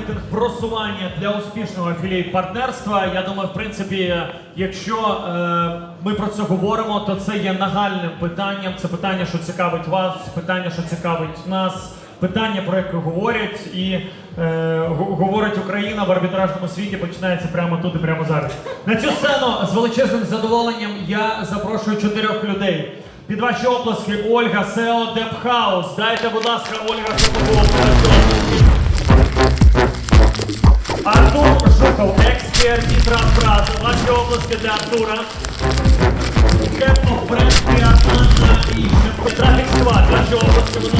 маркетинг, просування для успішного афілійт партнерства. Я думаю, в принципі, якщо е, ми про це говоримо, то це є нагальним питанням. Це питання, що цікавить вас, питання, що цікавить нас. Питання, про яке говорять, і е, говорить Україна в арбітражному світі, починається прямо тут і прямо зараз. На цю сцену з величезним задоволенням я запрошую чотирьох людей. Під ваші оплески Ольга Сео Депхаус. Дайте, будь ласка, Ольга Сео Артур Жуков, експерт і трансфраза. Ваші области для Артура. Кепмо бренд Анна і Трафік Сквад. Ваші оплески, будь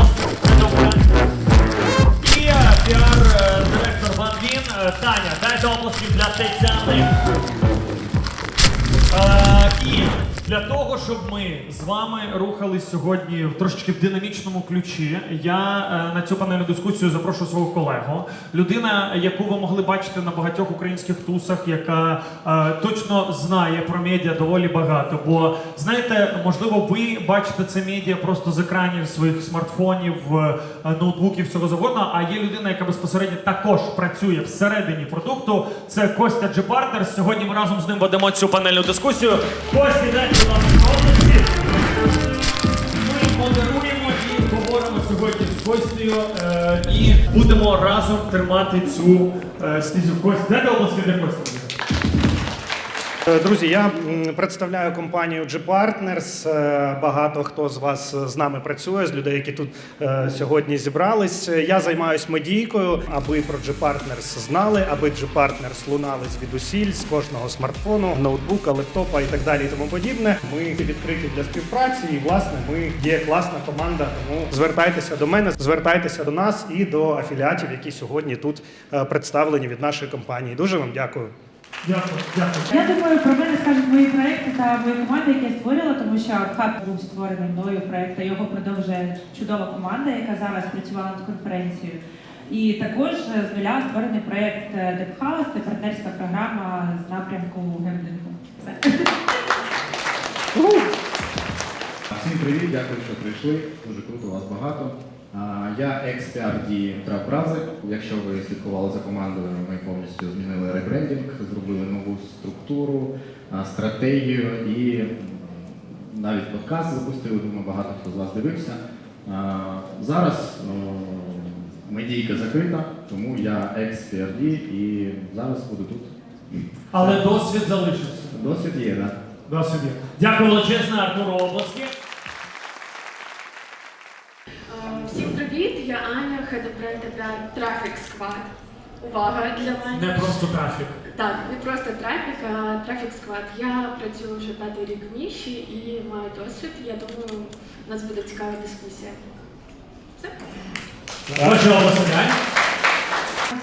щоб ми з вами рухались сьогодні в трошечки в динамічному ключі, я е, на цю панельну дискусію запрошую свого колегу, людина, яку ви могли бачити на багатьох українських тусах, яка е, точно знає про медіа доволі багато. Бо знаєте, можливо, ви бачите це медіа просто з екранів своїх смартфонів, е, ноутбуків, всього завгодно. А є людина, яка безпосередньо також працює всередині продукту. Це Костя Джи Партнерс. Сьогодні ми разом з ним ведемо цю панельну дискусію. Костя, дайте вам Костею е, і будемо разом тримати цю е, стізю. Костя, дайте обласки для Костя. Е, Друзі, я представляю компанію G-Partners. Е, Багато хто з вас з нами працює, з людей, які тут е, сьогодні зібрались. Е, Я займаюся медійкою, аби про G-Partners знали, аби G-Partners лунали звідусіль з кожного смартфону, ноутбука, лептопа і так далі, і тому подібне. Ми відкриті для співпраці, і власне ми є класна команда. Тому звертайтеся до мене, звертайтеся до нас і до афіліатів, які сьогодні тут е, представлені від нашої компанії. Дуже вам дякую. Дякую, дякую. Я думаю, про мене скажуть мої проекти та мої команди, які я створила, тому що хаб був створений мною проект, та його продовжує чудова команда, яка зараз працювала над конференцією. І також з нуля створений проект Депхаус, це партнерська програма з напрямку гемблінгу. Всім привіт, дякую, що прийшли. Дуже круто, вас багато. Я екс-піар-ді Трапрази. Якщо ви слідкували за командою, ми повністю змінили ребрендінг, зробили нову структуру, стратегію і навіть подкаст запустили. Думаю, багато хто з вас дивився. Зараз медійка закрита, тому я екс-піар-ді і зараз буду тут. Але досвід залишився. Досвід є, так? Досвід є. Дякую величезне Артуру обласки. Е, Всім привіт! Я Аня, хед для Traffic Squad. Увага для мене. Не просто трафік. Так, не просто трафік, а Traffic Squad. Я працюю вже п'ятий рік в ніші і маю досвід. Я думаю, у нас буде цікава дискусія. Все. Ваші обласки. Ань?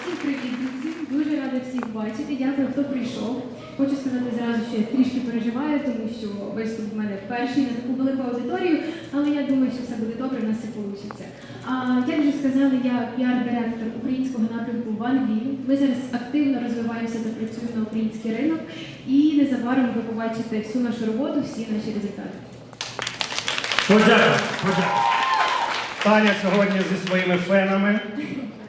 Всім привіт, друзі! Дуже рада всіх бачити. Дякую, хто прийшов. Хочу сказати зразу, що я трішки переживаю, тому що виступ в мене перший на таку велику аудиторію, але я думаю, що все буде добре, в нас все вийде. А як вже сказали, я піар-директор українського напрямку OneView. Ми зараз активно розвиваємося та працюємо на український ринок, і незабаром ви побачите всю нашу роботу, всі наші результати. Подякую. Подякую. Таня сьогодні зі своїми фенами.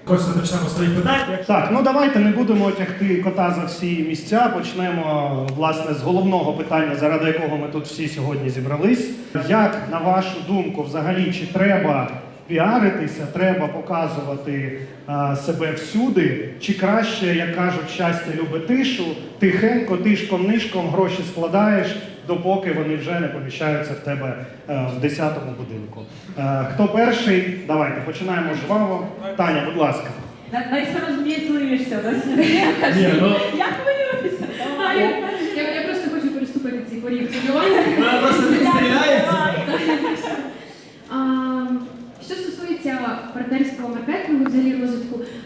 Костя, почнемо з твоїх питань. Так, ну давайте не будемо тягти кота за всі місця. Почнемо власне з головного питання, заради якого ми тут всі сьогодні зібрались. Як на вашу думку, взагалі, чи треба піаритися, треба показувати а, себе всюди, чи краще, як кажуть, щастя любить тишу, тихенько, тишком нишком гроші складаєш, допоки вони вже не поміщаються в тебе е, в 10-му будинку. Е, Хто перший? Давайте починаємо жваво. Таня, будь ласка. На- Найсорозмісливішся. Ні, ну, Я. Я. Просто хочу переступити цей поріг хвилювання. вона просто не стріляється. Що стосується партнерського маркетингу, взагалі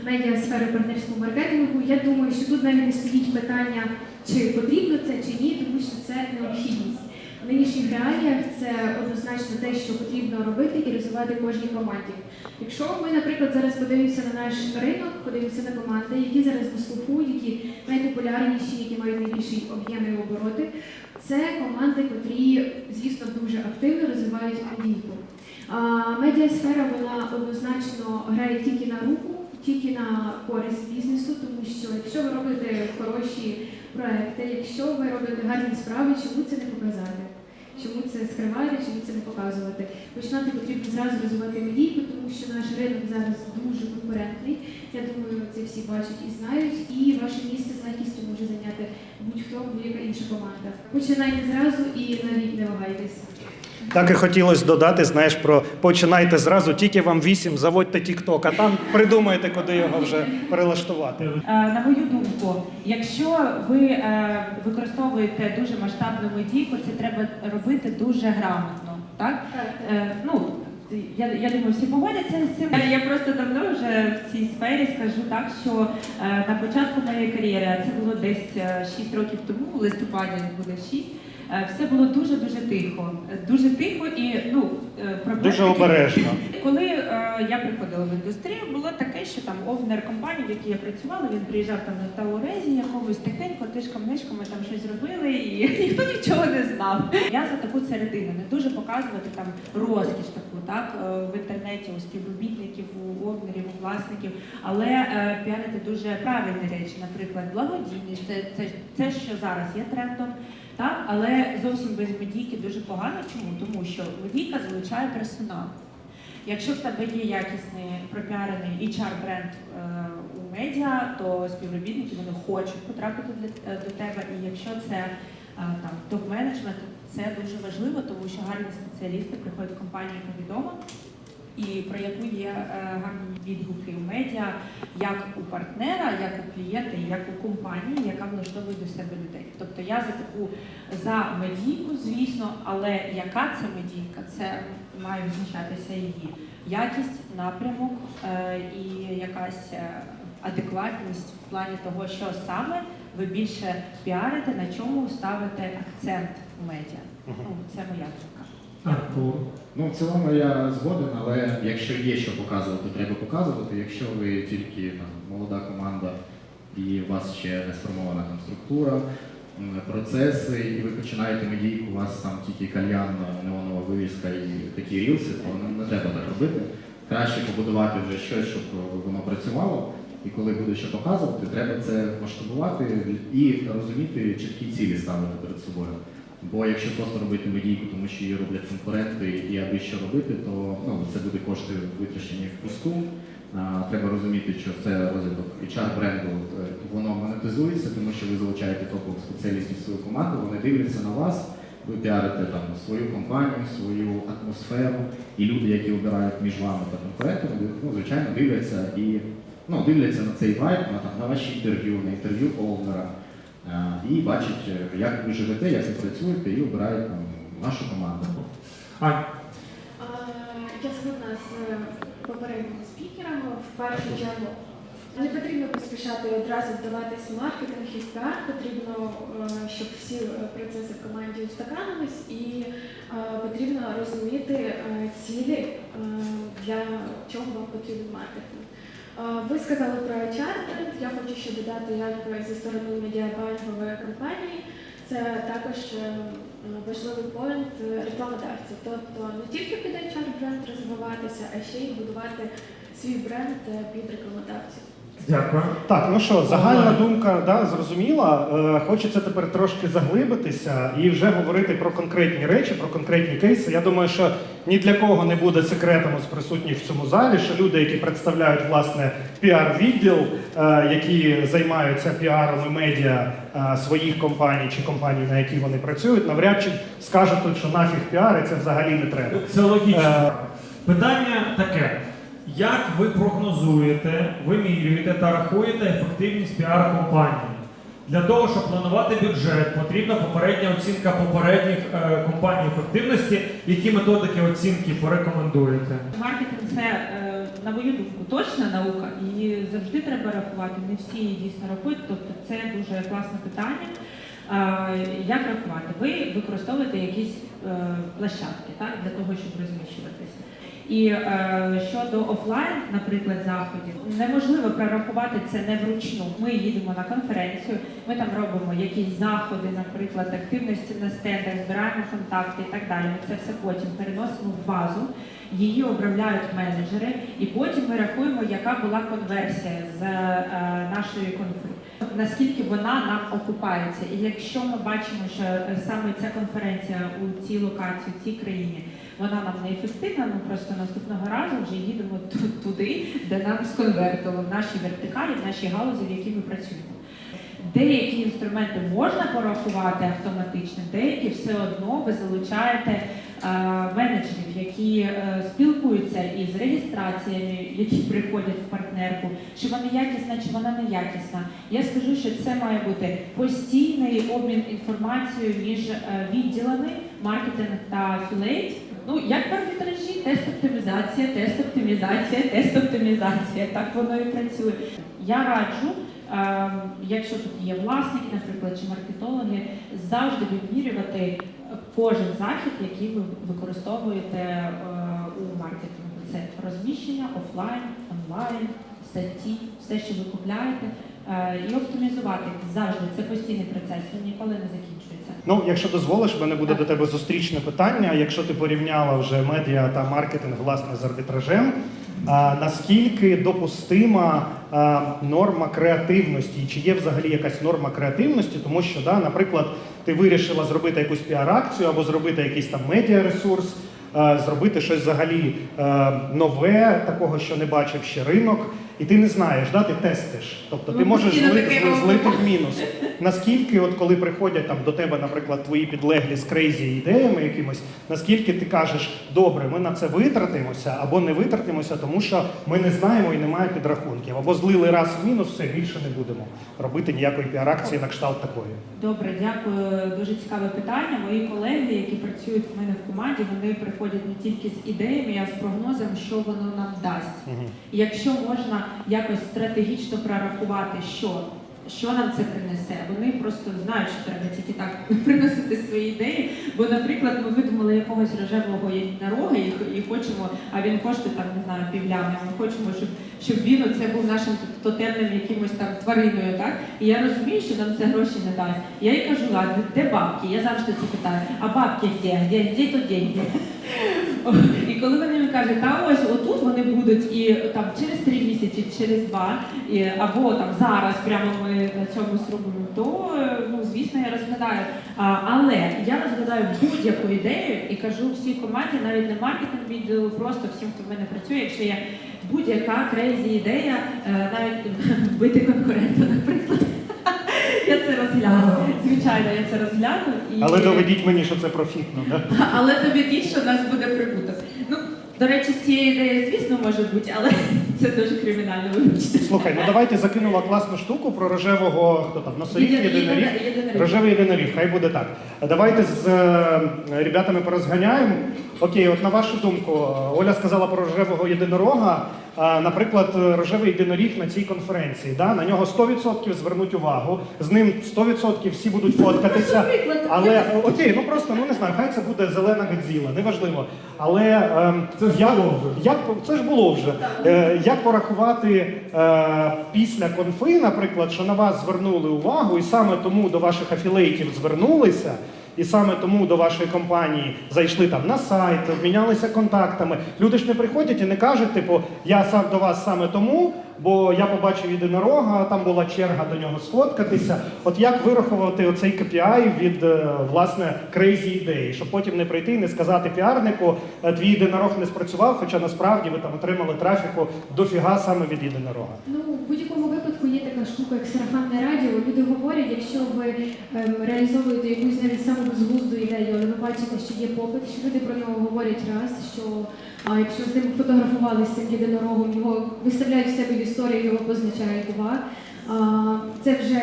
медіасфери партнерського маркетингу, я думаю, що тут навіть не стоїть питання, чи потрібно це чи ні, тому що це необхідність. В нинішніх реаліях це однозначно те, що потрібно робити і розвивати кожній команді. Якщо ми, наприклад, зараз подивимося на наш ринок, подивимося на команди, які зараз на слуху, які найпопулярніші, які мають найбільші об'єми і обороти, це команди, котрі, звісно, дуже активно розвивають медійку. Медіасфера вона однозначно грає тільки на руку тільки на користь бізнесу, тому що якщо ви робите хороші проекти, якщо ви робите гарні справи, чому це не показати? Чому це скривати, чому це не показувати? Починати потрібно зразу розвивати медійку, тому що наш ринок зараз дуже конкурентний. Я думаю, це всі бачать і знають, і ваше місце з легкістю може зайняти будь-хто, будь-яка інша команда. Починайте зразу і навіть не вагайтесь. Так і хотілося додати, знаєш, про починайте зразу, тільки вам вісім, заводьте TikTok, а там придумайте, куди його вже перелаштувати. Е, На мою думку, якщо ви е, використовуєте дуже масштабну медійку, це треба робити дуже грамотно. Так? Е, Ну, я, я думаю, всі погодяться з цим. Я просто давно вже в цій сфері скажу так, що е, на початку моєї кар'єри, а це було десь е, 6 років тому, в листопаді буде 6, е, все було дуже дуже тихо. Е, Дуже тихо і ну е, проблем Дуже обережно. коли е, я приходила в індустрію, було таке, що там овнер компанії, в якій я працювала, він приїжджав там на Таурезі якомусь тихенько, тишком нишками там щось зробили, і ніхто нічого не знав. Я за таку середину не дуже показувати там розкіш таку, так е, в інтернеті у співробітників, у овнерів, у власників, але е, піарити дуже правильні речі, наприклад, благодійність, це, це, це що зараз є трендом. Так, але зовсім без медійки дуже погано. Чому? Тому що медійка залучає персонал. Якщо в тебе є якісний пропіарений HR-бренд е, у медіа, то співробітники вони хочуть потрапити для- е, до тебе. І якщо це е, там топ-менеджмент, це дуже важливо, тому що гарні спеціалісти приходять в компанію, яка відома, і про яку є е, гарні відгуки у медіа, як у партнера, як у клієнта, як у компанії, яка влаштовує до себе людей. Тобто я за таку за медійку, звісно, але яка це медійка? Це має визначатися її якість, напрямок е, і якась е, адекватність в плані того, що саме ви більше піарите, на чому ставите акцент у медіа. Ну, це моя думка. Артур. Ну, в цілому я згоден, але якщо є що показувати, треба показувати. Якщо ви тільки там, молода команда і у вас ще не сформована там структура, процеси, і ви починаєте медійку, у вас там тільки кальян, неонова вивіска і такі рілси, то не, не треба так робити. Краще побудувати вже щось, щоб воно працювало. І коли буде що показувати, треба це масштабувати і розуміти чіткі цілі ставити перед собою. Бо якщо просто робити медійку, тому що її роблять конкуренти, і аби що робити, то ну, це буде кошти витрачені в пусту. А, треба розуміти, що це розвиток HR бренду, е, воно монетизується, тому що ви залучаєте топових спеціалістів свою команду, вони дивляться на вас, ви піарите там свою компанію, свою атмосферу, і люди, які обирають між вами та конкурентами, ну, звичайно, дивляться і ну, дивляться на цей вайб, на, на ваші інтерв'ю, на інтерв'ю овнера. Е, і бачать, е, як ви живете, як ви працюєте, і обирають там, вашу команду. Ань, А, Я згодна з е, попередніми спікерами. В першу чергу не потрібно поспішати одразу вдаватись в маркетинг і в піар. Потрібно, щоб всі процеси в команді устаканились, і потрібно розуміти цілі, для чого вам потрібен маркетинг. Е, Ви сказали про HR тренд. Я хочу ще додати, як зі сторони медіабайнгової компанії. Це також е, важливий поінт е, рекламодавців. Тобто не тільки під HR бренд розвиватися, а ще й будувати свій бренд під рекламодавців. Дякую. Так, ну що, загальна думка да, зрозуміла. Е, хочеться тепер трошки заглибитися і вже говорити про конкретні речі, про конкретні кейси. Я думаю, що ні для кого не буде секретом з присутніх в цьому залі, що люди, які представляють власне піар-відділ, е, які займаються піаром і медіа е, своїх компаній чи компаній, на які вони працюють, навряд чи скажуть що нафіг піар, і це взагалі не треба. Це логічно. Е, Питання таке: як ви прогнозуєте, вимірюєте та рахуєте ефективність піар-компанії? Для того, щоб планувати бюджет, потрібна попередня оцінка попередніх е, компаній ефективності. Які методики оцінки порекомендуєте? Маркетинг це, е, на мою думку, точна наука, і завжди треба рахувати. Не всі дійсно рахують, тобто це дуже класне питання. Як рахувати? Ви використовуєте якісь е, площадки так, для того, щоб розміщуватися. І е, щодо офлайн, наприклад, заходів, неможливо прорахувати це не вручну. Ми їдемо на конференцію, ми там робимо якісь заходи, наприклад, активності на стендах, збираємо контакти і так далі. Ми це все потім переносимо в базу, її обробляють менеджери, і потім ми рахуємо, яка була конверсія з е, нашої конференції. Наскільки вона нам окупається, і якщо ми бачимо, що саме ця конференція у цій локації, у цій країні, вона нам не ефективна, ми просто наступного разу вже їдемо ту- туди, де нам сконвертило в нашій вертикалі, в нашій галузі, в якій ми працюємо. Деякі інструменти можна порахувати автоматично, деякі все одно ви залучаєте е, менеджерів, які е, спілкуються із реєстраціями, які приходять в партнерку, чи вона якісна, чи вона не якісна. Я скажу, що це має бути постійний обмін інформацією між е, відділами маркетинг та філейт. Ну, як в арбітражі, тест оптимізація, тест оптимізація, тест оптимізація. Так воно і працює. Я раджу, е, якщо тут є власники, наприклад, чи маркетологи, завжди вимірювати е, кожен захід, який ви використовуєте е, у маркетингу. Це розміщення, офлайн, онлайн, статті, все, що ви купляєте, е, і оптимізувати завжди. Це постійний процес, він ніколи не закінчується. Ну, якщо дозволиш, в мене буде до тебе зустрічне питання. Якщо ти порівняла вже медіа та маркетинг власне з арбітражем, а, наскільки допустима а, норма креативності? І Чи є взагалі якась норма креативності? Тому що, да, наприклад, ти вирішила зробити якусь піар-акцію або зробити якийсь там медіаресурс, а, зробити щось взагалі а, нове, такого, що не бачив ще ринок. І ти не знаєш, да, ти тестиш. Тобто ти можеш злити, злити в мінус. Наскільки, от коли приходять там до тебе, наприклад, твої підлеглі з крейзі ідеями якимось, наскільки ти кажеш, добре, ми на це витратимося або не витратимося, тому що ми не знаємо і немає підрахунків, або злили раз в мінус, все більше не будемо робити ніякої піар-акції на кшталт такої. Добре, дякую. Дуже цікаве питання. Мої колеги, які працюють в мене в команді, вони приходять не тільки з ідеями, а з прогнозом, що воно нам дасть. І Якщо можна якось стратегічно прорахувати, що, що нам це принесе, вони просто знають, що треба тільки так приносити свої ідеї. Бо, наприклад, ми видумали якогось рожевого єдинорога і, і хочемо, а він коштує там, не знаю, півлями. Ми хочемо, щоб, щоб він оце був нашим тотемним якимось там твариною, так? І я розумію, що нам це гроші не дасть. Я їй кажу, ладно, де бабки? Я завжди це питаю, а бабки де? Де, де то деньги? І коли вони мені кажуть, та ось отут вони будуть і там через три місяці, через два, і, або там зараз прямо ми на цьому зробимо, то ну звісно я розглядаю. А, але я розглядаю будь-яку ідею і кажу всій команді, навіть не маркетинг відділу, просто всім, хто в мене працює, якщо є будь-яка крейзі ідея, е, навіть вбити конкурента, наприклад. Я це розгляну. Звичайно, я це розгляну. І... Але доведіть мені, що це профітно. Да? Але доведіть, що в нас буде прибуток. Ну, до речі, з цієї ідеї, звісно, може бути, але це дуже кримінально вибачте. Слухай, ну давай ти закинула класну штуку про рожевого хто там носоріг, Єдин- єдиноріг. єдин- єдиноріг. Рожевий єдиноріг, хай буде так. Давайте з е, ребятами порозганяємо. Окей, от на вашу думку, Оля сказала про рожевого єдинорога. Наприклад, е, рожевий єдиноріг на цій конференції. Да? На нього 100% звернуть увагу. З ним 100% всі будуть фоткатися. Але е, окей, ну просто ну не знаю, хай це буде зелена Годзіла, неважливо. Але ем, Це ж як, було вже. як по- це ж було вже. Е, як порахувати е, після конфи, наприклад, що на вас звернули увагу, і саме тому до ваших афілейтів звернулися, і саме тому до вашої компанії зайшли там на сайт, обмінялися контактами. Люди ж не приходять і не кажуть, типу, я сам до вас саме тому, бо я побачив єдинорога, там була черга до нього сфоткатися. От як вирахувати оцей KPI від е, власне крейзі ідеї, щоб потім не прийти і не сказати піарнику, «Е, твій єдинорог не спрацював, хоча насправді ви там отримали трафіку дофіга саме від єдинорога. Ну, в будь-якому випадку є така штука, як сарафанне радіо. Люди говорять, якщо ви ем, реалізовуєте якусь навіть саму безглузду ідею, але ви бачите, що є попит, що люди про нього говорять раз, що а, якщо з ним фотографувалися єдинорогом, його виставляють в себе в історію, його позначають два. Це вже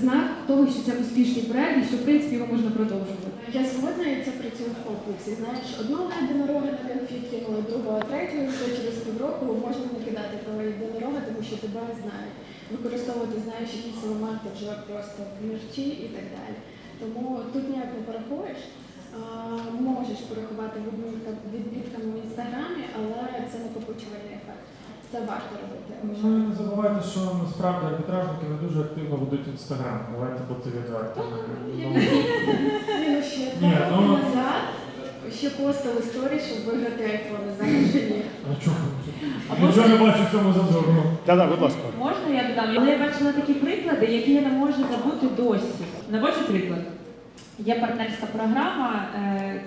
знак того, що це успішний проект і що в принципі його можна продовжувати. Я згодна і це працює в комплексі. Знаєш, одного єдинорога на конфлікт кинули, другого, третього, то через півроку можна накидати того єдинорога, тому що тебе знають. Використовувати знаєш якісь елементи вже просто в мерчі і так далі. Тому тут ніяк не порахуєш. Можеш порахувати відбітками в інстаграмі, але це накопичувальний ефект. Це варто робити. Ви не забувайте, що насправді арбітражники не дуже активно ведуть інстаграм. Давайте бути відвертими. Я Ну, Ні, ну ще Ні, ну- ще постили сторі, щоб виграти айфони. Зараз ні. А чого? Нічого не бачу в цьому зазору. Да-да, будь ласка. Можна я додам? Але я бачила такі приклади, які я не можу забути досі. Наводжу приклад. Є партнерська програма е,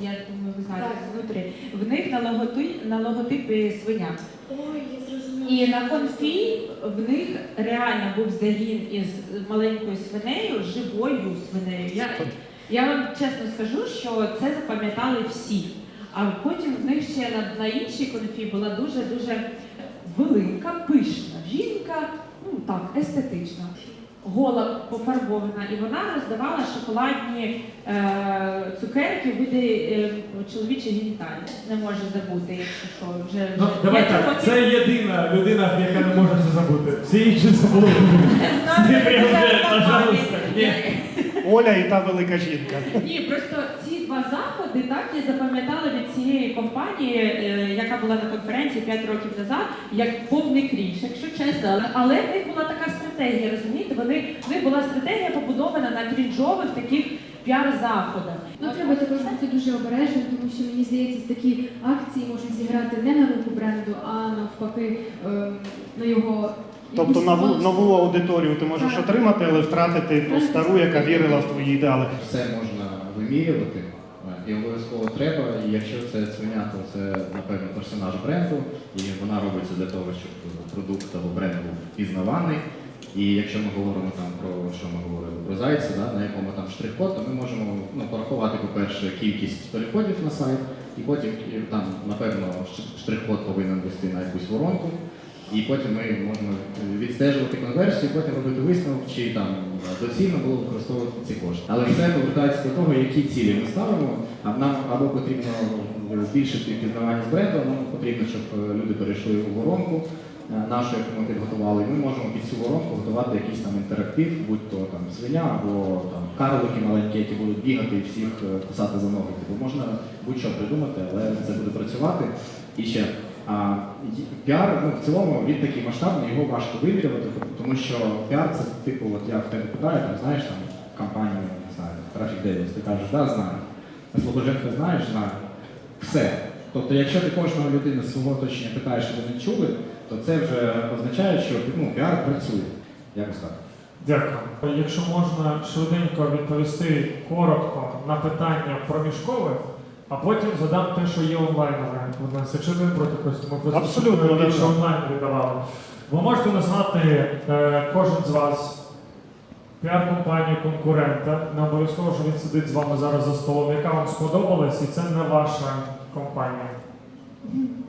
я думаю, ви знаєте Так. знутрі. В них на логотипі, на логотипі свиня. Ой, я зрозуміла. І на конфі в них реально був загін із маленькою свинею, живою свинею. Я, я вам чесно скажу, що це запам'ятали всі. А потім в них ще на, на іншій конфі була дуже дуже велика, пишна жінка, ну так, естетична. Гола пофарбована, і вона роздавала шоколадні е, цукерки види е, чоловічої геніталії. Не може забути, якщо що вже Ну, вже- давай Я так, хотів- це єдина людина, яка не може це забути. Всі інші забули. Ти прям вже, пожалуйста. Ні. Оля і та велика жінка. Ні, просто два заходи так і запам'ятали від цієї компанії, е, яка була на конференції 5 років назад, як повний крінж, якщо чесно. Але- Але в них була така стратегія, розумієте? Вони в них була стратегія побудована на крінжових таких піар-заходах. Ну, треба також бути дуже обережним, тому що мені здається, такі акції можуть зіграти не на руку бренду, а навпаки ем, на його Тобто нову, нову аудиторію ти можеш Так. отримати, але втратити ту стару, яка вірила в твої ідеали. Все можна вимірювати е, і обов'язково треба. І якщо це свиня, то це напевно персонаж бренду, і вона робиться для того, щоб продукт або бренд був пізнаваний. І якщо ми говоримо там про що ми говорили про зайця, да, на якому там штрих-код, то ми можемо ну, порахувати, по-перше, кількість переходів на сайт, і потім там, напевно, штрих-код повинен вести на якусь воронку. І потім ми можемо відстежувати конверсію, потім робити висновок, чи там доцільно було використовувати ці кошти. Але все повертається до того, які цілі ми ставимо. А нам або потрібно збільшити пізнаваність бренду, нам потрібно, щоб е, люди перейшли у воронку е, нашу, яку ми підготували. І ми можемо під цю воронку готувати якийсь там інтерактив, будь то там свиня або там карлики маленькі, які будуть бігати і всіх е, кусати за ноги. Типу можна будь-що придумати, але це буде працювати. І ще піар, ну в цілому він такий масштабний, його важко вимірювати, тому що піар це типу, от я в тебе питаю, там знаєш там компанію, не знаю, Traffic Davis, ти кажеш, да, знаю. А Слобоженка знаєш, знаю. Все. Тобто, якщо ти кожного людини з свого оточення питаєш, що вони чули, то це вже означає, що ну, піар працює. Якось так. Дякую. Якщо можна швиденько відповісти коротко на питання проміжкове, а потім задам те, що є онлайнове у нас. Якщо ви проти просто ми просто Абсолютно, щоб да, більше да. онлайн віддавали. Ви можете назвати е, кожен з вас піар-компанію конкурента. Не обов'язково, що він сидить з вами зараз за столом, яка вам сподобалась, і це не ваша компанія.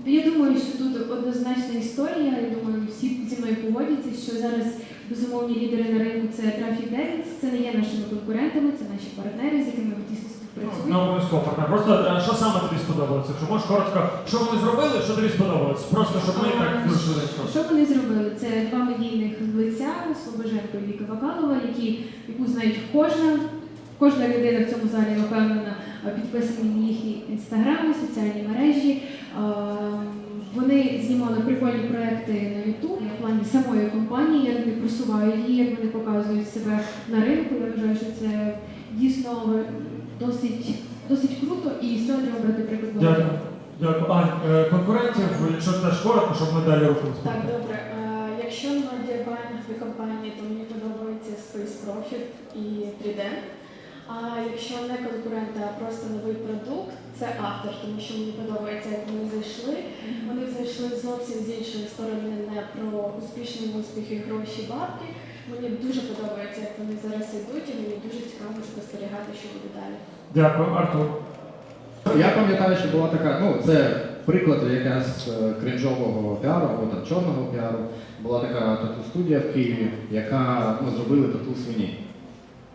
Я думаю, що тут однозначна історія. Я думаю, всі зі мною погодяться, що зараз безумовні лідери на ринку це Traffic Devils, це не є нашими конкурентами, це наші партнери, з якими ми тісно Не співпрацюємо. обов'язково партнер. Просто е, що саме тобі сподобалося? Якщо можеш коротко, що вони зробили, що тобі сподобалось? Просто щоб ми так дуже швиденько. Що вони зробили? Це два медійних лиця Слобоженко і Віка Вакалова, які, яку знають кожна, кожна людина в цьому залі а, підписані на їхні інстаграми, соціальні мережі. А, Вони знімали прикольні проекти на YouTube в плані самої компанії, як вони просувають її, як вони показують себе на ринку. Я вважаю, що це дійсно досить, досить круто і з цього треба брати приклад. Дякую. Дякую. А, е, конкурентів, якщо теж коротко, щоб ми далі рухалися. Так, добре. Е, Якщо на діабайнгові компанії, то мені подобається Space Profit і 3D. А якщо не конкуренти, а просто новий продукт, це автор, тому що мені подобається, як вони зайшли. Вони зайшли зовсім з іншої сторони, не про успішні успіхи, гроші, бабки. Мені дуже подобається, як вони зараз йдуть, і мені дуже цікаво спостерігати, що буде далі. Дякую, Артур. Я пам'ятаю, що була така, ну це приклад якраз е, кринжового піару або там чорного піару. Була така тату студія в Києві, яка ну, зробили тату свині.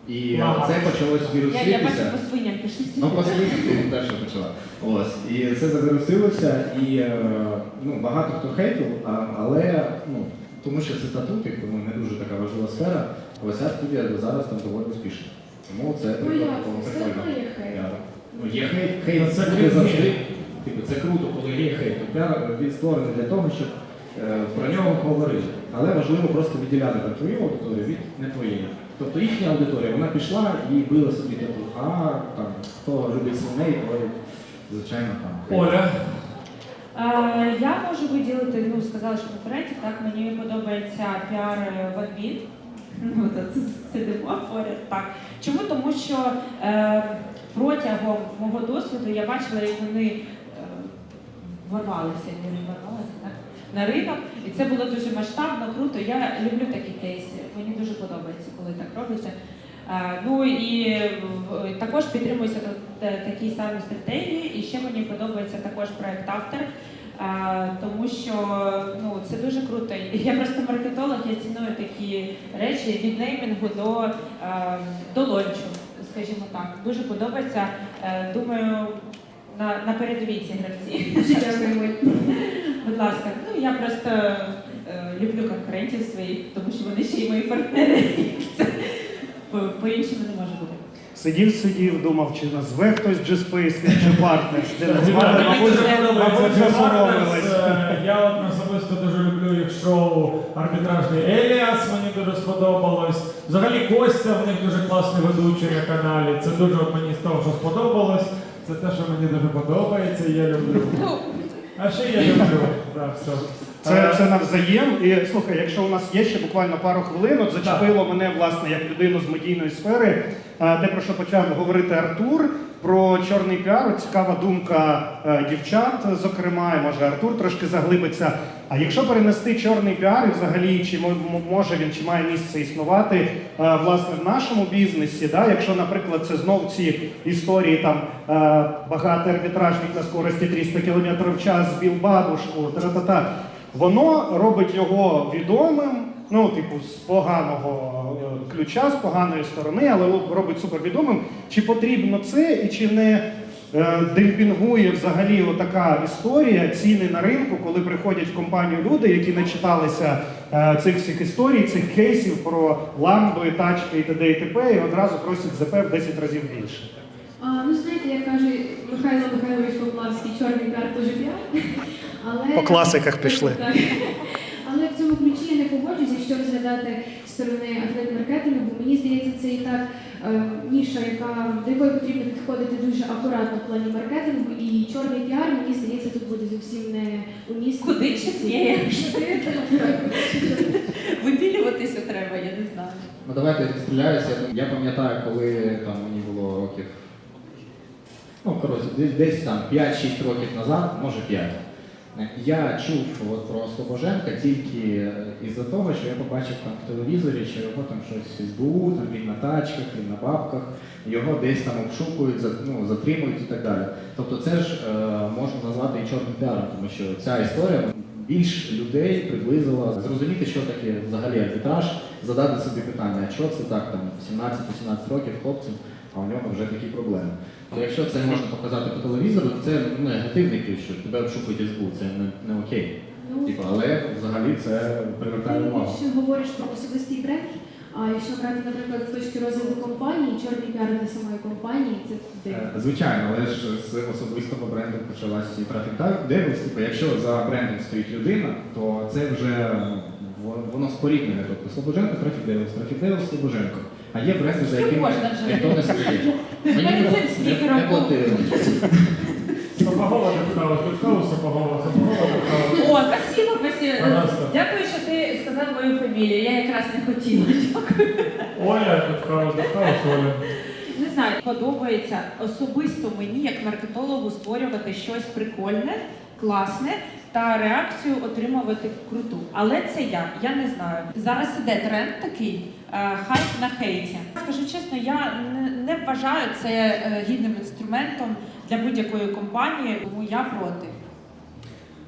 І е, це почалось Я, я бачу по свиням пішли. Ну, послухайте, ти теж почала. Ось. І це завірусилося, і е, ну, багато хто хейтив, але ну, тому що це тату, типу, ну, не дуже така важлива сфера. Ось ця студія зараз там доволі успішна. Тому це Ну як, прикольно. все одно є хейт. Я- Ну, є хейт, хейт Це це буде завжди. Типу, це круто, коли є хейт. Тобто він створений для того, щоб е, про нього говорили. Але важливо просто виділяти там твою аудиторію від не твоєї. Тобто їхня аудиторія, вона пішла і била собі типу, а там хто любить свиней, то звичайно там. Оля. Е, Я можу виділити, ну сказали, що конференції, так мені подобається піар в адмін. Ну, сидимо поряд. Так. Чому? Тому що е, протягом мого досвіду я бачила, як вони е, ворвалися, не ворвалися, так? На ринок, і це було дуже масштабно, круто. Я люблю такі кейси. Мені дуже подобається, коли так робиться. Е, Ну і також підтримуються такі самі стратегії. І ще мені подобається також проект автор. е, Тому що ну це дуже круто. Я просто маркетолог, я ціную такі речі від неймінгу до, е, до лончу, скажімо так. Дуже подобається. Думаю, на, на передовій ці гравці. Будь ласка, ну я просто люблю конкурентів своїх, тому що вони ще й мої партнери. По-іншому не може бути. Сидів, сидів, думав, чи назве хтось G-Space чи Partners, де назвали, мабуть, мабуть, засоромились. Е, Я от особисто дуже люблю їх шоу Арбітражний Еліас, мені дуже сподобалось. Взагалі Костя в них дуже класний ведучий на каналі. Це дуже от мені з того, що сподобалось. Це те, що мені дуже подобається, і я люблю. А ще я люблю. Да, все. Це, Е, це навзаєм. І слухай, якщо у нас є ще буквально пару хвилин, от зачепило мене власне як людину з медійної сфери, е, те про що почав говорити Артур. Про чорний піар, цікава думка е, дівчат, зокрема, і може Артур трошки заглибиться. А якщо перенести чорний піар, і взагалі чи мо- мо- може він чи має місце існувати власне в нашому бізнесі, да? якщо, наприклад, це знов ці історії там багато арбітражник на скорості 300 км в час, збив бабушку, тра-та-та. Воно робить його відомим, ну, типу, з поганого е, ключа, з поганої сторони, але робить супервідомим. Чи потрібно це і чи не е, демпінгує взагалі отака історія, ціни на ринку, коли приходять в компанію люди, які начиталися е, цих всіх історій, цих кейсів про ламби, тачки і т.д. і т.п. і одразу просять ЗП в 10 разів більше. А, ну, знаєте, як каже Михайло Михайлович Поплавський, чорний піар теж піар. Але... По класиках пішли. Так. Але в цьому ключі я не погоджуюся, якщо розглядати сторони афілейт-маркетингу, бо мені здається, це і так е, ніша, яка, до якої потрібно підходити дуже акуратно в плані маркетингу, і чорний піар, мені здається, тут буде зовсім не умісно. Куди чесніє? Випілюватися треба, я не знаю. Ну давайте відстріляюся. Я пам'ятаю, коли там мені було років. Ну, коротше, десь, десь там 5-6 років назад, може 5. Я чув от про Слобоженка тільки е, із-за того, що я побачив там в телевізорі, що його там щось СБУ, там він на тачках, він на бабках, його десь там обшукують, ну, затримують і так далі. Тобто це ж е, можна назвати і чорним піаром, тому що ця історія більш людей приблизила зрозуміти, що таке взагалі арбітраж, задати собі питання, а що це так, там 17-18 років хлопцям, а у нього вже такі проблеми. То якщо це можна показати по телевізору, то це ну, негативний ключ, що тебе обшукують СБУ, це не, не окей. Ну, Типу, але взагалі це привертає Ти увагу. більше говориш про особистий бренд, а якщо брати, наприклад, з точки розгляду компанії, чорний піар для самої компанії, це дивно. Е, Звичайно, але ж з особистого бренду почалась і трафік Девілс. Типу, якщо за брендом стоїть людина, то це вже ну, воно споріднене. Тобто Слобоженко, трафік Девілс, трафік Девілс, Слобоженко. А є бренди, за якими ніхто не стоїть. Мені не- платили. Сапогова Дебкаус, Сапогова, Сапогова О, спасибо, спасибо. Дякую, що ти сказав мою фамілію. Я якраз не хотіла. Дякую. Оля Дебкаус, Оля. Не знаю, подобається особисто мені, як маркетологу, створювати щось прикольне, класне та реакцію отримувати круту. Але це я, я не знаю. Зараз іде тренд такий е, хайп на хейті. Скажу чесно, я не, не вважаю це е, гідним інструментом для будь-якої компанії, тому я проти.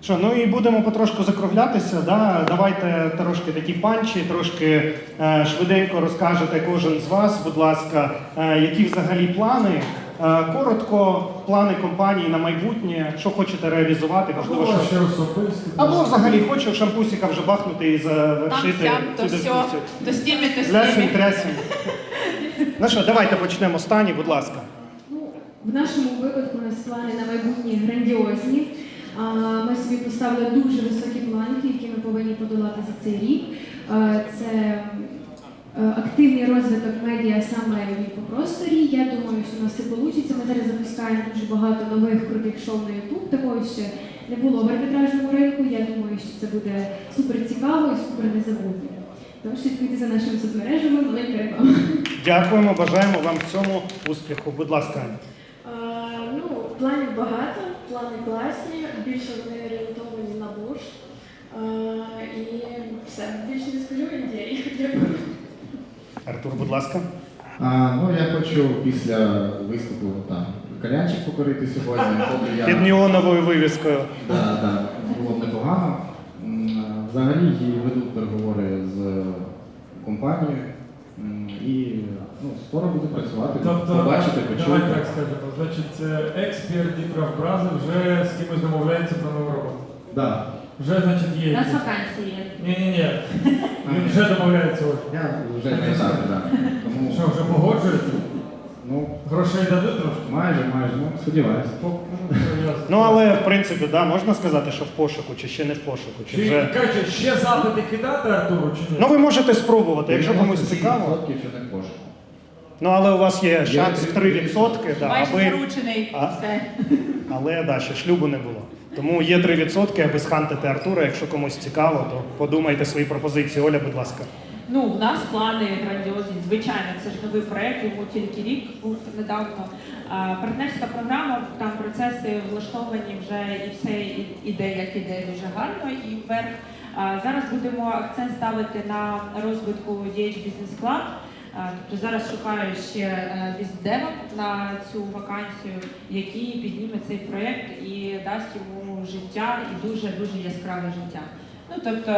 Що, ну і будемо потрошку закруглятися. Да? Давайте трошки такі панчі, трошки е, швиденько розкажете кожен з вас, будь ласка, е, які взагалі плани. Е, коротко, плани компанії на майбутнє, що хочете реалізувати, можливо, що. ще особисто. Або взагалі хочу шампусіка вже бахнути і Там завершити сям, то цю все, дискусію. то з тими, то з Лясень, тими. трясень. Ну що, давайте почнемо останній, будь ласка. Ну, в нашому випадку у нас плани на майбутнє грандіозні. Ми собі поставили дуже високі планки, які ми повинні подолати за цей рік. Це активний розвиток медіа саме в просторі. Я думаю, що у нас все вийде. Ми зараз запускаємо дуже багато нових крутих шоу на YouTube. Такого ще не було в арбітражному ринку. Я думаю, що це буде супер цікаво і супер незабутньо. Тож слідкуйте за нашими соцмережами, маленька реклама. Дякуємо, бажаємо вам в цьому успіху. Будь ласка. Е, Ну, планів багато, плани класні, більше вони орієнтовані на бурж. Е, І все, більше не скажу ідеї. Дякую. Артур, будь ласка. А, ну, я хочу після виступу там калянчик покорити сьогодні, поки я... Під неоновою вивіскою. Да, да, було б непогано. Взагалі її ведуть переговори з компанією і ну, скоро буде працювати. Тобто, Побачите, давай так скажемо. Значить, експерт Дніпровбрази вже з кимось домовляється про нову роботу. Да. Вже, значить, є. У нас вакансії є. Ні-ні-ні. Він вже домовляється. Ось. Я вже не так, да. Тому Що, вже погоджуєте? ну, Грошей дадуть трошки? майже, майже, ну сподіваюся. Ну. Ну але в принципі, да, можна сказати, що в пошуку, чи ще не в пошуку, чи Чи, вже. Катя, ще запити кидати Артуру, чи ні? Ну ви можете спробувати, якщо комусь 97% цікаво. що не пошуку. Ну але у вас є шанс в 3%, да, Майже аби, заручений. А? Все. але да, ще шлюбу не було. Тому є 3%, аби схантити Артура. Якщо комусь цікаво, то подумайте свої пропозиції. Оля, будь ласка. Ну, в нас плани грандіозні. Звичайно, це ж новий проект, йому тільки рік був недавно. А, Партнерська програма, там процеси влаштовані вже і все іде, як іде дуже гарно і вверх. А, Зараз будемо акцент ставити на розвитку DH Business Club. Тобто зараз шукаю ще е, віздева на цю вакансію, який підніме цей проект і дасть йому життя і дуже дуже яскраве життя. Ну тобто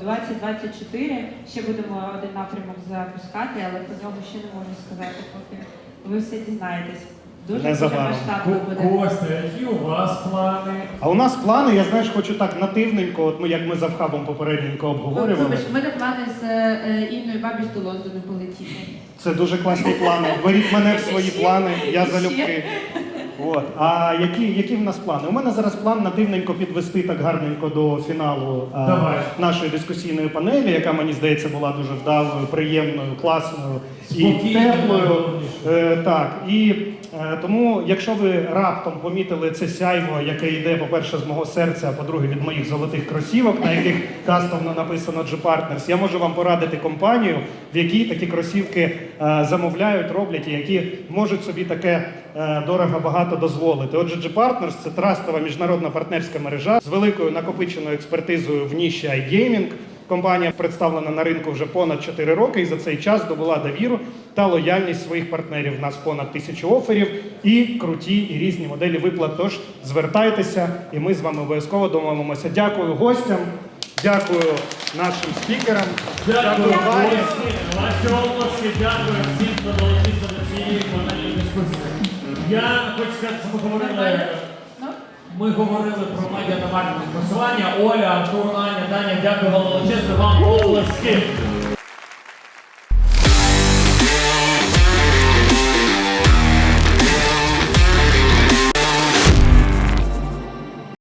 в 2024 ще будемо один напрямок запускати, але про нього ще не можу сказати, поки ви все дізнаєтесь. Дуже Незабаром. масштабно буде. Костя, які у вас плани? А у нас плани, я знаєш, хочу так нативненько, от ми як ми за вхабом попередньо обговорювали. Вибач, в мене плани з е, Інною Бабіч до Лондону полетіти. Це дуже класні плани. Беріть мене в свої плани, я залюбки. От. А які, які в нас плани? У мене зараз план нативненько підвести так гарненько до фіналу а, Давай. нашої дискусійної панелі, яка мені здається була дуже вдалою, приємною, класною і Спокійною, теплою. Е, так, і е, тому, якщо ви раптом помітили це сяйво, яке йде, по-перше, з мого серця, а по-друге, від моїх золотих кросівок, на яких кастомно написано G-Partners, я можу вам порадити компанію, в якій такі кросівки е, замовляють, роблять, і які можуть собі таке е, дорого багато дозволити. Отже, G-Partners – це трастова міжнародна партнерська мережа з великою накопиченою експертизою в ніші iGaming. Компанія представлена на ринку вже понад 4 роки і за цей час здобула довіру та лояльність своїх партнерів. У нас понад тисячу оферів і круті і різні моделі виплат. Тож звертайтеся, і ми з вами обов'язково домовимося. Дякую гостям, дякую нашим спікерам. Дякую, гості, ваші області, дякую всім, хто долучився до цієї панельної дискусії. Я хочу сказати, що ми говорили. Ми говорили про медіа та маркетинг просування. Оля, Артур, Аня, Даня, дякую вам величезно, вам обласки.